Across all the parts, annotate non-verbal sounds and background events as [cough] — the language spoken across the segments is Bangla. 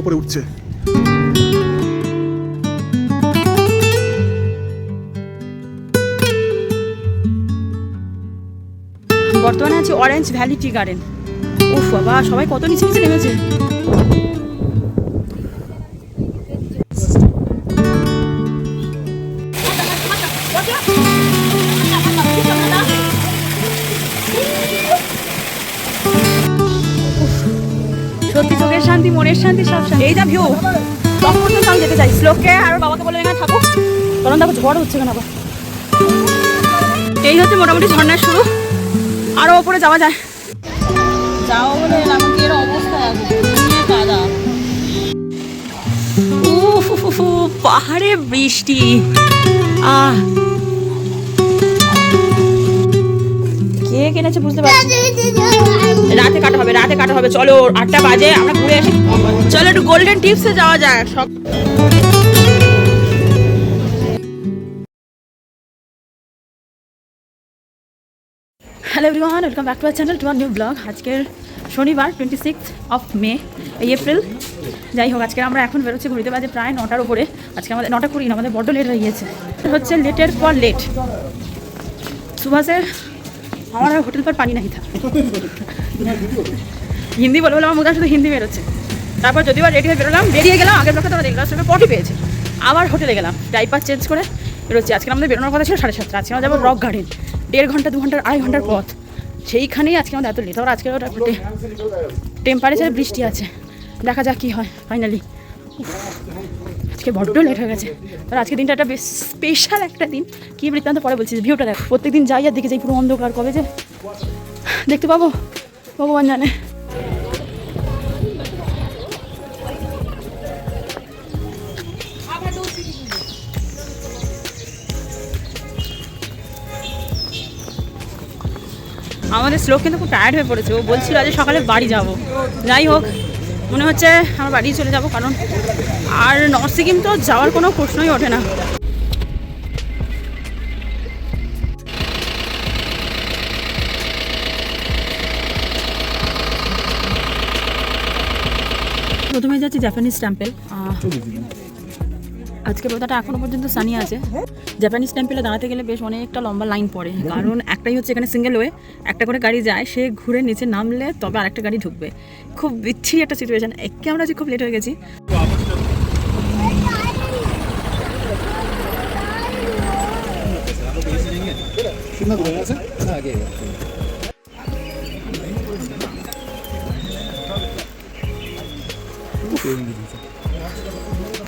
ওপরে উঠছে। বর্তমানে আছে অরেঞ্জ ভ্যালি টি গার্ডেন উফ বাবা, সবাই কত নিচে নিচে নেমেছে। এই যা ভিউ তখন পর্যন্ত আমি যেতে চাই। শ্লোককে আর বাবাকে বলে এখানে থাকো। কারণ দেখো ঝড় হচ্ছে কেন আবার। এই হচ্ছে মোটামুটি ঝর্ণার শুরু। আরও ওপরে যাওয়া যায়। যাও বলে এমনকি এর অবস্থা কাদা। পাহাড়ে বৃষ্টি। আহ কে কিনেছে বুঝতে পারছি রাতে কাটা হবে রাতে কাটা হবে। চলো আটটা বাজে আমরা ঘুরে আসি। চলো একটু গোল্ডেন টিপসে যাওয়া যায় সব। Hello everyone welcome back to our channel to our new blog আজকের শনিবার টোয়েন্টি সিক্স অফ মে এই এপ্রিল যাই হোক আজকে আমরা এখন বেরোচ্ছি ঘুরিতে বাজে প্রায় নটার উপরে। আজকে আমাদের নটা কুড়ি না আমাদের বড্ড লেট হয়ে গিয়েছে। হচ্ছে লেটের পর লেট সুভাষের আমার আর হোটেল পর পানি নাহি থা হিন্দি বলে বলে আমার মুখে শুধু হিন্দি বেরোচ্ছে। তারপর যদিও রেডি হয়ে বেরোলাম, বেরিয়ে গেলাম, আগের ব্লকে তোমরা দেখলাম সেটা পটি পেয়েছে। আবার হোটেলে গেলাম ডাইপার চেঞ্জ করে বেরোচ্ছি। আজকে আমাদের বেরোনোর কথা ছিল সাড়ে সাতটা। আজকে আমরা যাব রক গার্ডেন দেড় ঘণ্টা, দু ঘণ্টার, আড়াই ঘণ্টার পথ। সেইখানেই আজকে আমাদের এত লেট আবার আজকে ওটা টেম্পারেচার বৃষ্টি আছে। দেখা যাক কী হয় ফাইনালি আজকে বড্ড লেট হয়ে গেছে। আর আজকে দিনটা একটা বেশ স্পেশাল একটা দিন। কী বৃত্তান্ত পরে বলছি ভিউটা দেখ। প্রত্যেকদিন যাই আর দেখে যাই পুরো অন্ধকার কবে যে। দেখতে পাবো। ভগবান জানে। আমাদের শ্লোক কিন্তু খুব টায়ার্ড হয়ে পড়েছে। ও বলছিল আজ সকালে বাড়ি যাব। যাই হোক, মনে হচ্ছে আমার বাড়ি চলে যাব কারণ আর নর্থ সিকিম তো যাওয়ার কোনো প্রশ্নই ওঠে না। প্রথমে যাচ্ছি জাপানিজ টেম্পল আজকে ওয়েদারটা এখনও পর্যন্ত সানি আছে। জাপানিজ টেম্পলে দাঁড়াতে গেলে বেশ অনেকটা লম্বা লাইন পড়ে, কারণ একটাই হচ্ছে এখানে সিঙ্গেল ওয়ে একটা করে গাড়ি যায়, সে ঘুরে নিচে নামলে তবে আরেকটা গাড়ি ঢুকবে। খুব বিচ্ছিরি একটা সিচুয়েশন একে আমরা আজকে খুব লেট হয়ে গেছি।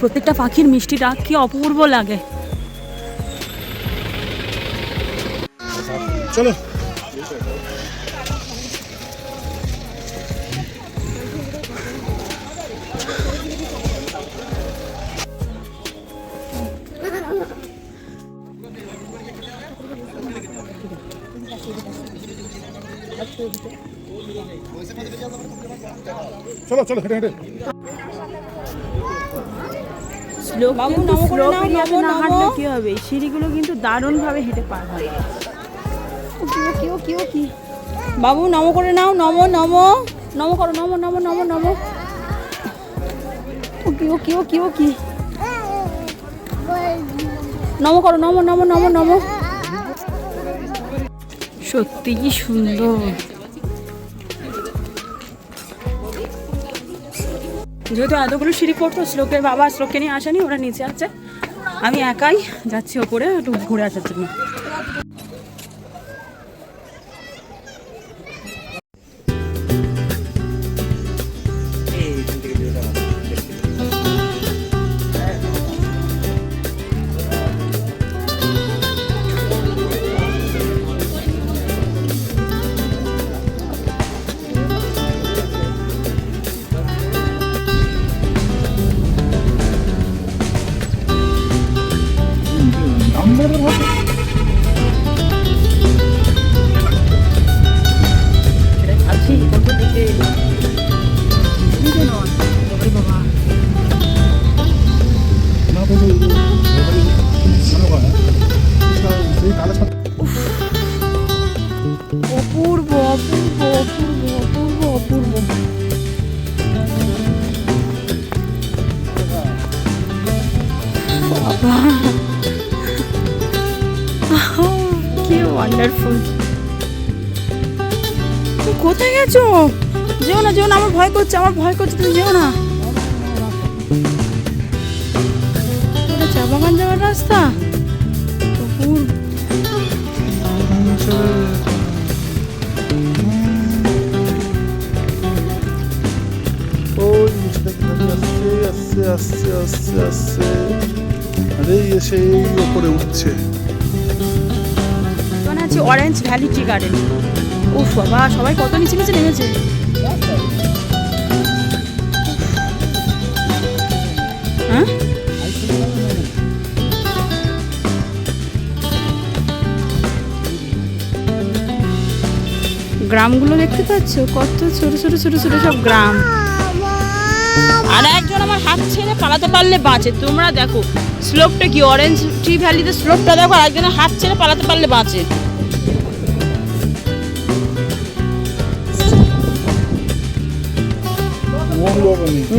প্রত্যেকটা পাখির মিষ্টি ডাক কি অপূর্ব লাগে। চলো। চলো চলো হেঁটে হেঁটে। বাবু, কিন্তু নমো করে নাও, পেরিয়ে নমো, না হাঁটলে কি হবে। সিঁড়িগুলো কিন্তু দারুণভাবে হেঁটে পার হয়। ও কি কি ও কি? ও কি বাবু নমো করে নাও নমো নমো। নমো করো নমো নমো নমো নমো। ও কি ও কি ও কি ও কি? নমো করো নমো নমো নমো নমো। সত্যি কি সুন্দর? যেহেতু এতগুলো সিঁড়ি পড়তো, শ্লোকের বাবা শ্লোককে নিয়ে আসেনি, ওরা নিচে আছে। আমি একাই যাচ্ছি ওপরে, একটু ঘুরে আসার জন্য। যেও না যেও না আমার ভয় করছে আমার ভয় করছে তুমি যেও না। চা বাগান যাওয়ার রাস্তা? আসছে আসছে আসছে আসছে আরে এসে এই ওপরে উঠছে। আছে অরেঞ্জ ভ্যালি টি গার্ডেন উফ বাবা, সবাই কত নিচে নিচে নেমেছে। হ্যাঁ? গ্রামগুলো দেখতে পাচ্ছ? কত ছোট ছোট ছোট ছোট সব গ্রাম। আর একজন আমার হাত ছেড়ে পালাতে পারলে বাঁচে। তোমরা দেখো, স্লোপটা কি? অরেঞ্জ ট্রি ভ্যালিতে স্লোপটা দেখো, আর একজনের হাত ছেড়ে পালাতে পারলে বাঁচে।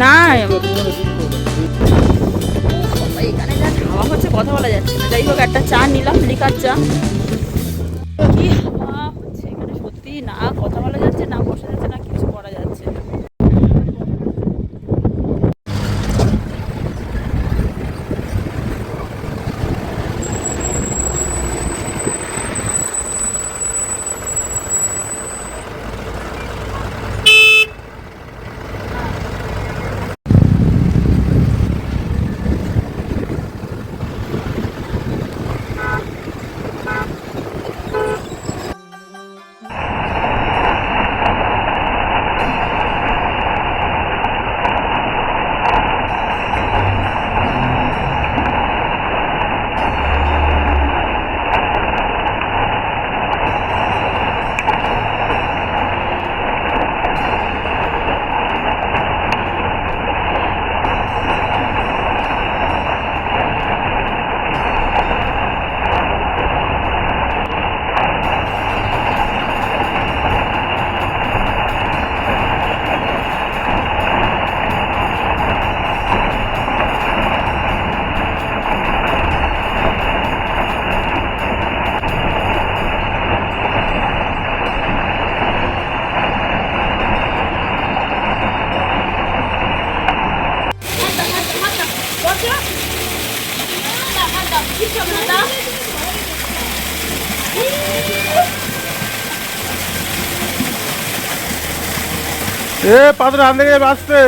না এখানে যা খাওয়া হচ্ছে, কথা বলা যাচ্ছে যাই হোক, একটা চা নিলাম, লিকার চা। কি হচ্ছে এখানে? সত্যি না, কথা বলা যাচ্ছে না বসা যাচ্ছে না কিছু করা যাচ্ছে না আন থেকে আসছে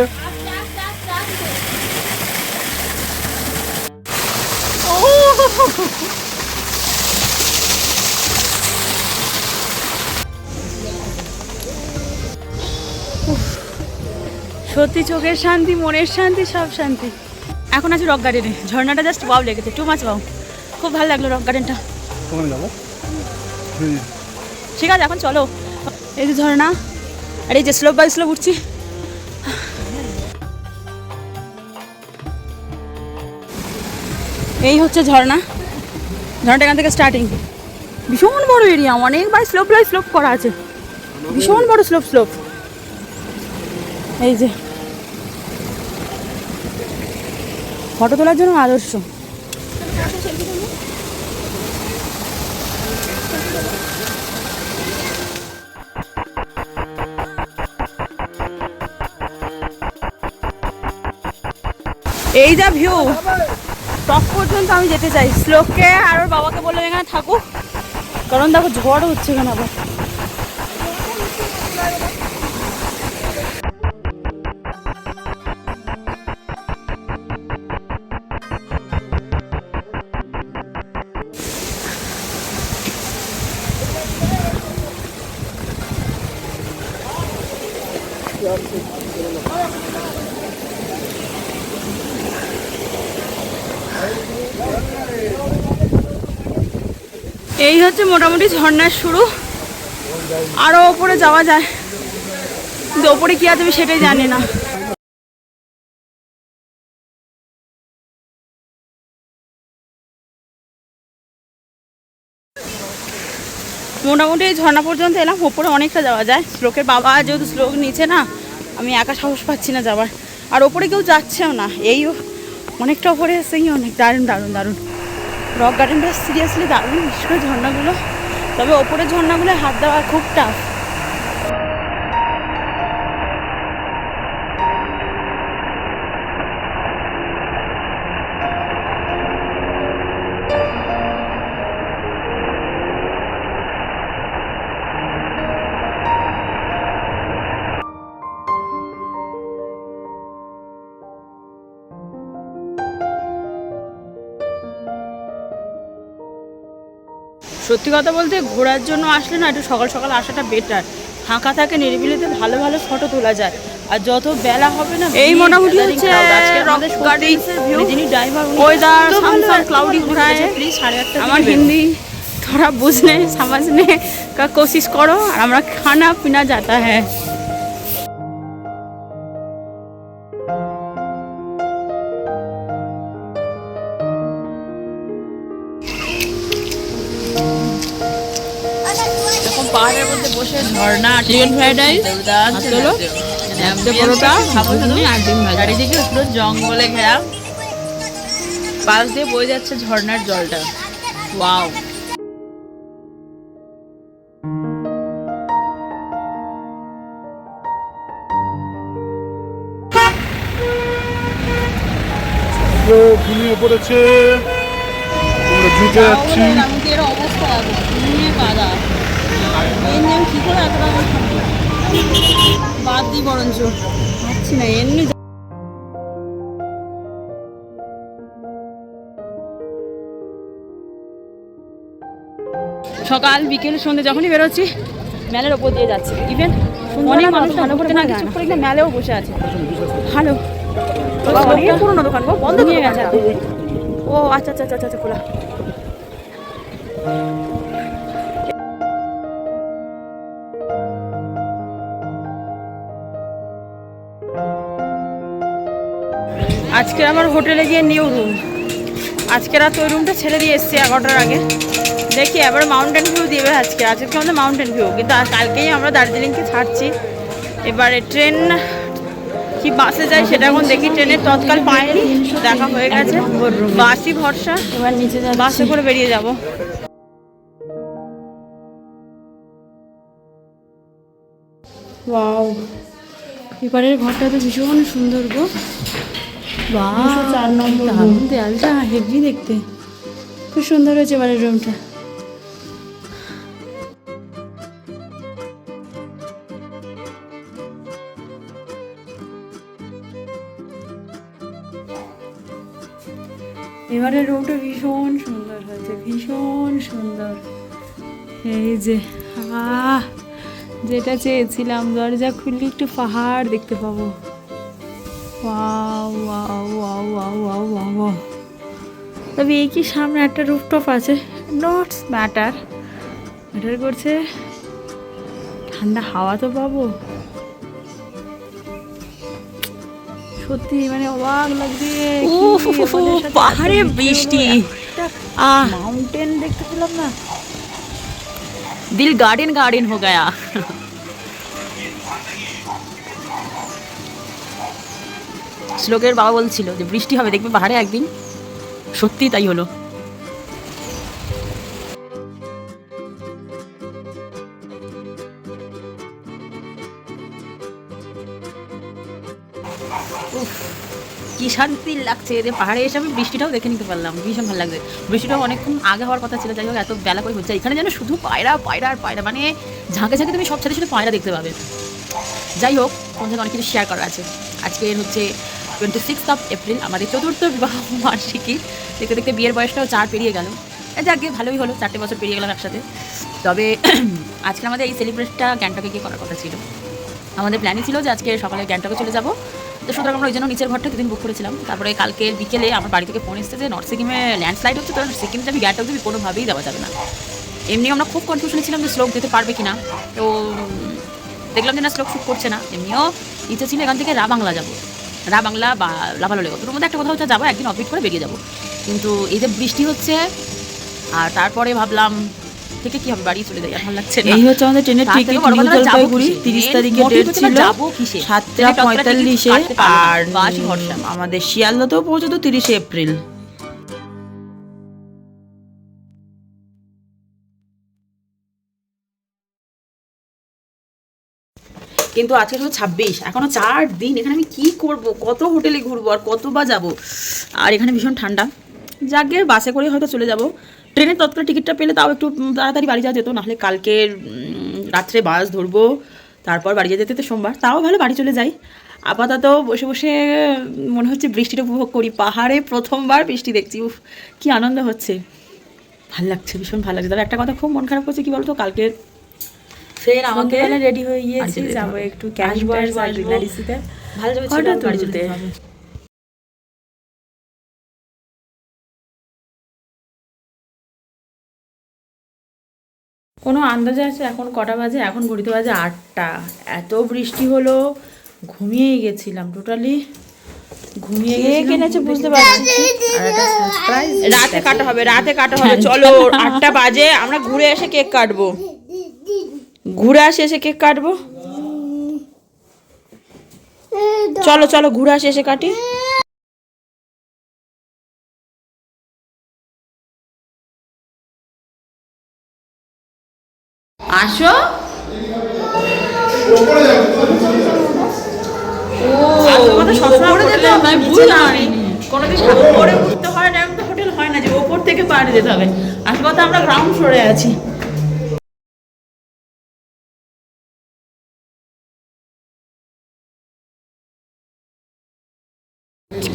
সত্যি চোখের শান্তি মনের শান্তি সব শান্তি। এখন আছে রক গার্ডেনে ঝর্ণাটা জাস্ট ওয়াও লেগেছে টু মাছ বাউ খুব ভালো লাগল রক গার্ডেনটা। ঠিক আছে এখন চলো। এই যে ঝর্ণা আর এই যে স্লোপ বাই স্লোপ উঠছি। এই হচ্ছে ঝর্ণা। ঝর্ণাটা এখান থেকে স্টার্টিং ভীষণ বড় এরিয়া অনেকবার স্লোপ বাই স্লোপ করা আছে। ভীষণ বড় স্লোপ স্লোপ এই যে। ফটো তোলার জন্য আদর্শ। এই যা ভিউ টপ পর্যন্ত আমি যেতে চাই শ্লোককে আর ওর বাবাকে বললাম এখানে থাকুক কারণ দেখো ঝড় হচ্ছে এখানে আবার এই হচ্ছে মোটামুটি ঝর্ণার শুরু। আরও ওপরে যাওয়া যায়। কিন্তু ওপরে কি আছে আমি সেটাই জানি না। মোটামুটি এই ঝর্ণা পর্যন্ত এলাম, ওপরে অনেকটা যাওয়া যায়। শ্লোকের বাবা যেহেতু শ্লোক নিচে না, আমি একা সাহস পাচ্ছি না যাবার আর ওপরে কেউ যাচ্ছেও না। এই অনেকটা ওপরে এসে অনেক। দারুণ দারুণ দারুণ। রক গার্ডেনটা সিরিয়াসলি দারুণ করে ঝর্ণাগুলো। তবে ওপরের ঝর্ণাগুলো হাত দেওয়া খুব টাফ সত্যি কথা বলতে ঘোরার জন্য আসলে না একটু সকাল সকাল আসাটা বেটার ফাঁকা থাকে নিরিবিলিতে ভালো ভালো ফটো তোলা যায় আর যত বেলা হবে না এই ভিড়, মোটামুটি gathering হচ্ছে crowd। আজকে rock আমাদের gardens এর view। যিনি driver Weather weather Samson Samson cloudy cloudy हो रहा ঘুরায় है। প্লিজ সাড়ে আটটা আমার আমার হিন্দি হিন্দি थोड़ा बुझने समझने का कोशिश करो और हमारा खाना पीना जाता है ঝর্ণা চিকেন ফ্রাইড রাইস হলো পরোটা ঘুগনি আর ডিম ভাজা। চারিদিকে পুরো জঙ্গলে ঘেরা। পাশ দিয়ে বয়ে যাচ্ছে ঝর্ণার জলটা। ওয়াও। ঘুমিয়ে পড়েছে। আমরা জুটে যাচ্ছি অবস্থা এখন ঘুমিয়ে কাদা এই নিয়ে আমি কী করে এতটা আমার বাদ দিই বরঞ্চ। পাচ্ছি না এমনি সকাল বিকেল সন্ধ্যে যখনই বেরোচ্ছি মেলের ওপর দিয়ে যাচ্ছে। ইভেন অনেক মানুষ ভালো করে না কিছু করে মেলেও বসে আছে। ভালো। পুরনো দোকান বন্ধ নিয়ে গেছে গেছে। ও আচ্ছা আচ্ছা আচ্ছা আচ্ছা খোলা। আজকে আমার হোটেলে গিয়ে নিউ রুম আজকে রাত ওই রুমটা ছেড়ে দিয়ে এসেছি এগারোটার আগে। দেখি এবার মাউন্টেন ভিউ দিবে আজকে। আজকে আমাদের মাউন্টেন ভিউ কিন্তু কালকেই আমরা দার্জিলিংকে ছাড়ছি। এবারে ট্রেন কি বাসে যায় সেটা এখন দেখি। ট্রেনের তৎকাল পাইনি দেখা হয়ে গেছে। বাসই ভরসা। এবার নিচে বাসে করে বেরিয়ে যাব। এবারের ঘরটা তো ভীষণ সুন্দর গো। চার নম্বর দেয়ালটা হেভি দেখতে। খুব সুন্দর হয়েছে এবারের রুমটা এবারের রুমটা ভীষণ সুন্দর হয়েছে ভীষণ সুন্দর। এই যে আহ যেটা চেয়েছিলাম দরজা খুললে একটু পাহাড় দেখতে পাবো। তবে এই কি সামনে একটা রুফটপ আছে? নটস ম্যাটার ম্যাটার করছে ঠান্ডা হাওয়া তো পাবো। সত্যি মানে অবাক লাগছে পাহাড়ে বৃষ্টি। মাউন্টেন দেখতে পেলাম না। দিল গার্ডেন গার্ডেন হো গয়া। শ্লোকের বাবা বলছিল যে বৃষ্টি হবে দেখবে পাহাড়ে একদিন। সত্যি তাই হলো। কি শান্তি লাগছে যে পাহাড়ে এসে আমি বৃষ্টিটাও দেখে নিতে পারলাম, ভীষণ ভালো লাগছে। বৃষ্টিটাও অনেকক্ষণ আগে হওয়ার কথা ছিল, যাই হোক, এত বেলা করে হচ্ছে। এখানে যেন শুধু পায়রা পায়রা আর পায়রা মানে ঝাঁকে ঝাঁকে তুমি সব সাথে শুধু পায়রা দেখতে পাবে। যাই হোক তোমার অনেক কিছু শেয়ার করা আছে। আজকে হচ্ছে টোয়েন্টি সিক্স অফ এপ্রিল আমাদের চতুর্থ বিবাহ বার্ষিকী। দেখতে দেখতে বিয়ের বয়সটাও চার পেরিয়ে গেল। যাকে ভালোই হলো, চারটে বছর পেরিয়ে গেলাম একসাথে। তবে [clears throat] আজকে আমাদের এই সেলিব্রেটটা গ্যাংটকে গিয়ে করার কথা ছিল। আমাদের প্ল্যানই ছিল যে আজকে সকালে গ্যাংটকে চলে যাব। তো সুতরাং আমরা ওই জন্য নিচের ঘরটা দুদিন বুক করেছিলাম। তারপরে কালকে বিকেলে আমার বাড়ি থেকে ফোন এসেছে যে নর্থ সিকিমে ল্যান্ডস্লাইড হচ্ছে তো সিকিমে আমি গ্যাংটক দিবি কোনোভাবেই যাওয়া যাবে না। এমনি আমরা খুব কনফিউশনে ছিলাম যে শ্লোক দিতে পারবে কিনা। তো দেখলাম যে না শ্লোক শুট করছে না। এমনিও ইচ্ছে ছিল, এখান থেকে রা বাংলা যাব। রা বাংলা বা লাভালো লেগো। তোর মধ্যে একটা কোথাও হচ্ছে যাব একদিন অফিট করে বেরিয়ে যাব। কিন্তু এই যে বৃষ্টি হচ্ছে আর তারপরে ভাবলাম থেকে কি হবে? বাড়ি চলে যাই ভালো লাগছে এই হচ্ছে আমাদের ট্রেনের টিকিট নিউ জলপাইগুড়ি তিরিশ তারিখে ডেট ছিল সাতটা ট্রেনের পঁয়তাল্লিশে। আর। আমাদের শিয়ালদাতেও পৌঁছতো তিরিশে এপ্রিল। কিন্তু আজকে শুধু ছাব্বিশ। এখনও চার দিন। এখানে আমি কি করব? কত হোটেলে ঘুরবো আর কত বা যাব? আর এখানে ভীষণ ঠান্ডা। যাকে বাসে করে হয়তো চলে যাব। ট্রেনের তৎকাল টিকিটটা পেলে তাও একটু তাড়াতাড়ি বাড়ি যাওয়া যেত, নাহলে কালকে রাত্রে বাস ধরবো, তারপর বাড়ি যেতে যেতে সোমবার। তাও ভালো বাড়ি চলে যাই। আপাতত বসে বসে মনে হচ্ছে বৃষ্টিটা উপভোগ করি। পাহাড়ে প্রথমবার বৃষ্টি দেখছি। উফ, কী আনন্দ হচ্ছে। ভালো লাগছে, ভীষণ ভালো লাগছে। তবে একটা কথা খুব মন খারাপ করছে, কি বলতো? কালকে ফের আমাকে রেডি হয়ে গিয়েছি যাব একটু আসব, আর আসব। ভালো যাবে ফটো তুলতে কোনো আন্দাজে আছে? এখন কটা বাজে? এখন ঘড়িতে বাজে আটটা। এত বৃষ্টি হলো ঘুমিয়েই গেছিলাম টোটালি ঘুমিয়ে গেছিলাম কিনেছে বুঝতে পারছি রাতে কাটা হবে রাতে কাটা হবে। চলো আটটা বাজে আমরা ঘুরে এসে কেক কাটবো। ঘুরে আসে এসে কেক কাটবো? চলো চলো ঘুরে আসে এসে কাটি। আসো। আসল কথা সবসময় যেতে হবে, আমি নিচে বুঝলাম না। আমি। কোনোদিন ওপরে উঠতে হয় না হোটেল হয় না যে ওপর থেকে পাড়ে যেতে হবে। আসল কথা আমরা গ্রাউন্ড ফ্লোরে আছি।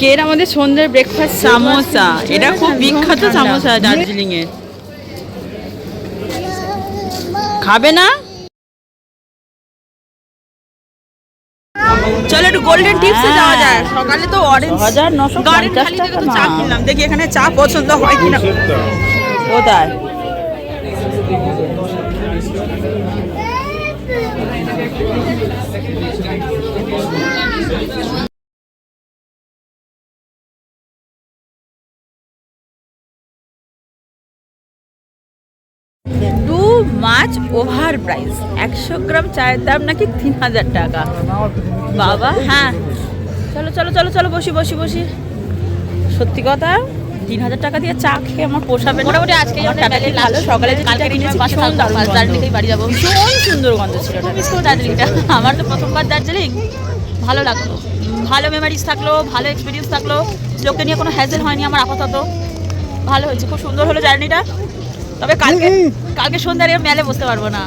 আজকের আমাদের সন্ধ্যের ব্রেকফাস্ট সামোসা এটা খুব বিখ্যাত সামোসা দার্জিলিং এর খাবে না? চলো একটু গোল্ডেন টিপসে যাওয়া যায় সকালে তো অরেঞ্জ হাজার নশো পঞ্চাশ টাকা চা কিনলাম। দেখি এখানে চা পছন্দ হয় কিনা। কোথায়? Too much over price. একশো গ্রাম চায়ের দাম নাকি তিন হাজার টাকা। বাবা হ্যাঁ। চলো চলো চলো চলো বসি বসি বসি। সত্যি কথা তিন হাজার টাকা দিয়ে চা খেয়ে আমার পোষাবে। মোটামুটি আজকে ভালো সকালে যে কালকে। দার্জিলিংয়েই বাড়ি যাব। ভীষণ সুন্দর গন্ধ ছিল দার্জিলিংটা আমার তো প্রথমবার দার্জিলিং। ভালো লাগল। ভালো মেমারিজ থাকল ভালো এক্সপিরিয়েন্স থাকল। লোককে নিয়ে কোনো হ্যাজেল হয়নি আমার আপাতত। ভালো হয়েছে খুব সুন্দর হলো জার্নিটা তবে কালকে কালকে সন্ধ্যার মেলে বসতে পারব না।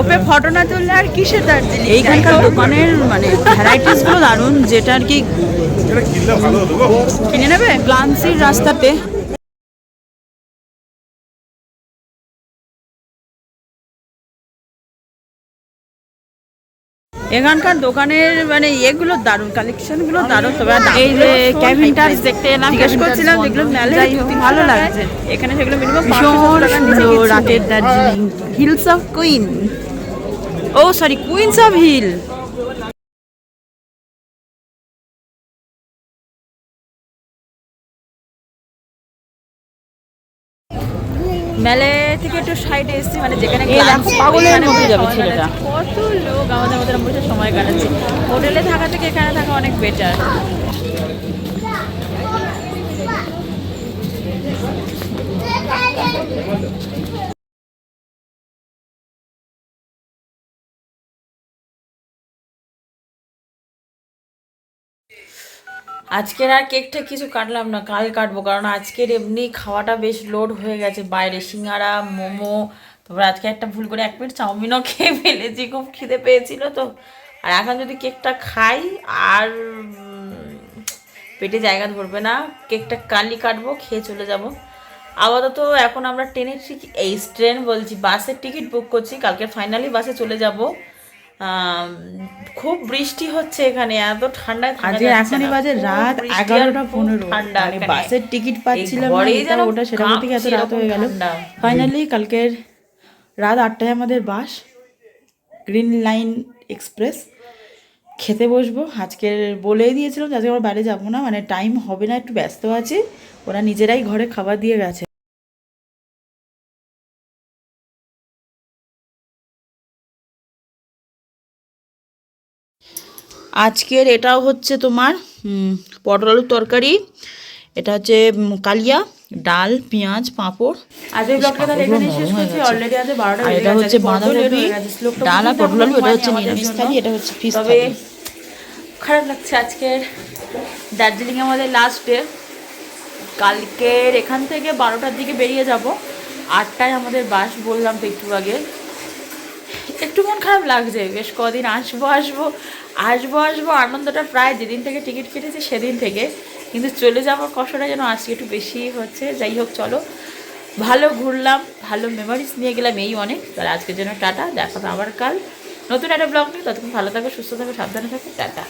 হোপে ফটো না তুললে আর কিসের দার্জিলিং এইখানকার দোকানের মানে ভ্যারাইটিসগুলো দারুণ যেটা আর কি কিনে নেবে? গ্লান্সির রাস্তাতে। এখানকার দোকানের মানে এগুলো দারুণ কালেকশনগুলো দারুণ। তবে এই যে দামগুলো ভীষণ ক্যাবিন high টাচ price। দেখতে এলাম জিজ্ঞেস করছিলাম যেগুলো তিনশো ভালো লাগছে। এখানে সেগুলো মিনিমাম ভীষণ রাতের Darjeeling. Hills of queen oh sorry queens of hill মেলে থেকে একটু সাইডে এসেছি মানে যেখানে পাগলের ওইখানে যাবে ছেলেটা। কত লোক আমাদের মধ্যে বসে সময় কাটাচ্ছে। হোটেলে থাকা থেকে এখানে থাকা অনেক বেটার আজকের আর কেকটা কিছু কাটলাম না, কাল কাটবো, কারণ আজকের এমনি খাওয়াটা বেশ লোড হয়ে গেছে। বাইরে সিঙ্গারা, মোমো, তারপর আজকে একটা ভুল করে এক প্লেট চাউমিনও [laughs] খেয়ে ফেলেছি, খুব খিদে পেয়েছিল তো। আর এখন যদি কেকটা খাই, আর পেটে জায়গা ধরবে না, কেকটা কালি কাটবো, খেয়ে চলে যাব। আপাতত এখন আমরা ট্রেনের টিকিট এই ট্রেন বলছি, বাসের টিকিট বুক করছি, কালকে ফাইনালি বাসে চলে যাব। খুব বৃষ্টি হচ্ছে এখানে এত ঠান্ডা থাকা আজকে এখনই বাজে রাত এগারোটা পনেরো। ঠান্ডা মানে বাসের টিকিট পাচ্ছিলাম ওটা সেটা গিয়ে এত রাত হয়ে গেল। ফাইনালি কালকের রাত আটটায় আমাদের বাস গ্রিন লাইন এক্সপ্রেস খেতে বসবো। আজকের বলেই দিয়েছিলাম যে আজকে আমরা বাইরে যাব না মানে টাইম হবে না একটু ব্যস্ত আছি। ওরা নিজেরাই ঘরে খাবার দিয়ে গেছে। আজকের এটাও হচ্ছে তোমার পটল আলুর তরকারি এটা হচ্ছে কালিয়া ডাল পেঁয়াজ পাঁপড়। আর এটা হচ্ছে বাঁধাকপি ডাল আর পটল আলু এটা হচ্ছে নিরামিষ থালি এটা হচ্ছে তবে খারাপ লাগছে আজকের দার্জিলিং আমাদের লাস্ট ডে কালকের এখান থেকে বারোটার দিকে বেরিয়ে যাব। আটটায় আমাদের বাস বললাম তো একটু আগে। একটু মন খারাপ লাগছে। বেশ কদিন আসব আসব আসব আসব। আনন্দটা প্রায় যেদিন থেকে টিকিট কেটেছি সেদিন থেকে। কিন্তু চলে যাওয়ার কষ্টটা যেন আজকে একটু বেশি হচ্ছে। যাই হোক, চলো। ভালো ঘুরলাম, ভালো মেমোরিজ নিয়ে গেলাম এই অনেক। তাহলে আজকের জন্য টাটা দেখাবো আবার কাল। নতুন একটা ব্লগ নিয়ে। ততক্ষণ ভালো থাকো, সুস্থ থাকো, সাবধানে থাকো। টাটা।